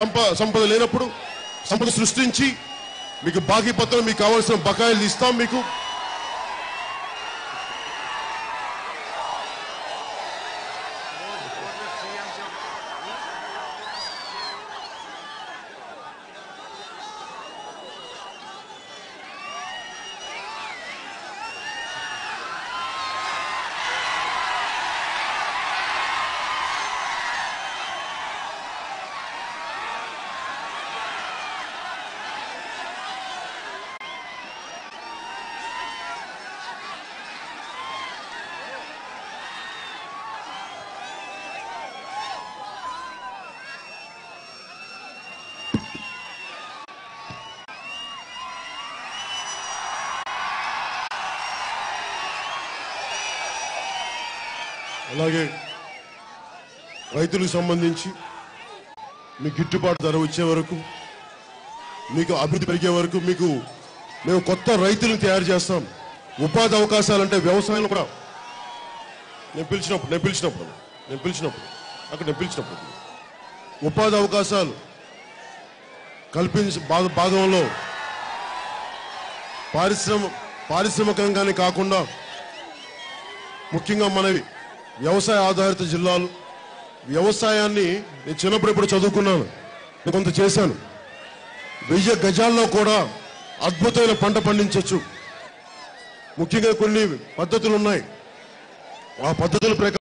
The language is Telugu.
సంప సంపద లేనప్పుడు సంపద సృష్టించి మీకు బాకీ పత్రం మీకు కావాల్సిన బకాయిలు ఇస్తాం మీకు. అలాగే రైతులకు సంబంధించి మీ గిట్టుబాటు ధర వచ్చే వరకు మీకు అభివృద్ధి పెరిగే వరకు మీకు మేము కొత్త రైతులను తయారు చేస్తాం. ఉపాధి అవకాశాలు అంటే వ్యవసాయంలో కూడా. నేను పిలిచినప్పుడు నేను పిలిచినప్పుడు నేను పిలిచినప్పుడు అక్కడ నేను పిలిచినప్పుడు. ఉపాధి అవకాశాలు కల్పించ భాగ- భాగంలో పారిశ్రమ పారిశ్రామికంగానే కాకుండా ముఖ్యంగా మనవి వ్యవసాయ ఆధారిత జిల్లాలు. వ్యవసాయాన్ని నేను చిన్నప్పుడు ఇప్పుడు చదువుకున్నాను. నేను కొంత చేశాను. వెయ్యి గజాల్లో కూడా అద్భుతమైన పంట పండించవచ్చు ముఖ్యంగా కొన్ని పద్ధతులు ఉన్నాయి. ఆ పద్ధతుల ప్రకారం